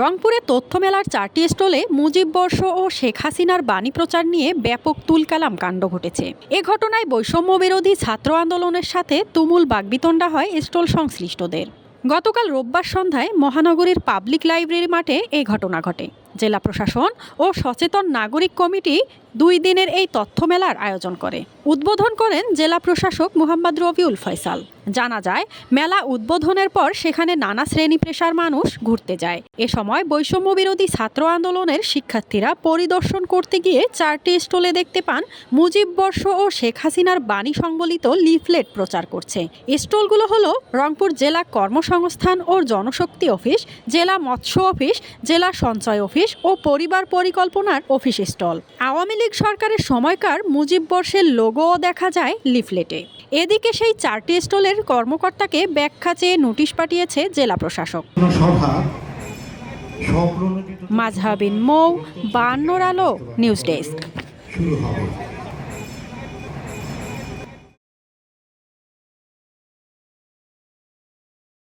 রংপুরে তথ্য মেলার চারটি স্টলে মুজিব বর্ষ ও শেখ হাসিনার বাণী প্রচার নিয়ে ব্যাপক তুলকালাম কাণ্ড ঘটেছে। এ ঘটনায় বৈষম্য বিরোধী ছাত্র আন্দোলনের সাথে তুমুল বাগবিতণ্ডা হয় স্টল সংশ্লিষ্টদের। গতকাল রোববার সন্ধ্যায় মহানগরীর পাবলিক লাইব্রেরি মাঠে এ ঘটনা ঘটে। জেলা প্রশাসন ও সচেতন নাগরিক কমিটি দুই দিনের এই তথ্য মেলার আয়োজন করে। উদ্বোধন করেন জেলা প্রশাসক মোহাম্মদ রবিউল ফয়সাল। জানা যায়, মেলা উদ্বোধনের পর সেখানে নানা শ্রেণি পেশার মানুষ ঘুরতে যায়। এ সময় বৈষম্য বিরোধী ছাত্র আন্দোলনের শিক্ষার্থীরা পরিদর্শন করতে গিয়ে চারটি স্টলে দেখতে পান মুজিব বর্ষ ও শেখ হাসিনার বাণী সংবলিত লিফলেট প্রচার করছে। স্টলগুলো হলো রংপুর জেলা কর্মসংস্থান ও জনশক্তি অফিস, জেলা মৎস্য অফিস, জেলা সঞ্চয় অফিস ও পরিবার পরিকল্পনার অফিস স্টল। আওয়ামী লীগ সরকারের সময়কার মুজিব বর্ষের লোগোও দেখা যায় লিফলেটে। এদিকে সেই চারটি স্টলের কর্মকর্তাকে ব্যাখ্যা চেয়ে নোটিশ পাঠিয়েছে জেলা প্রশাসক। মাজহাবিন মৌ বান্নর আলো নিউজ ডেস্ক।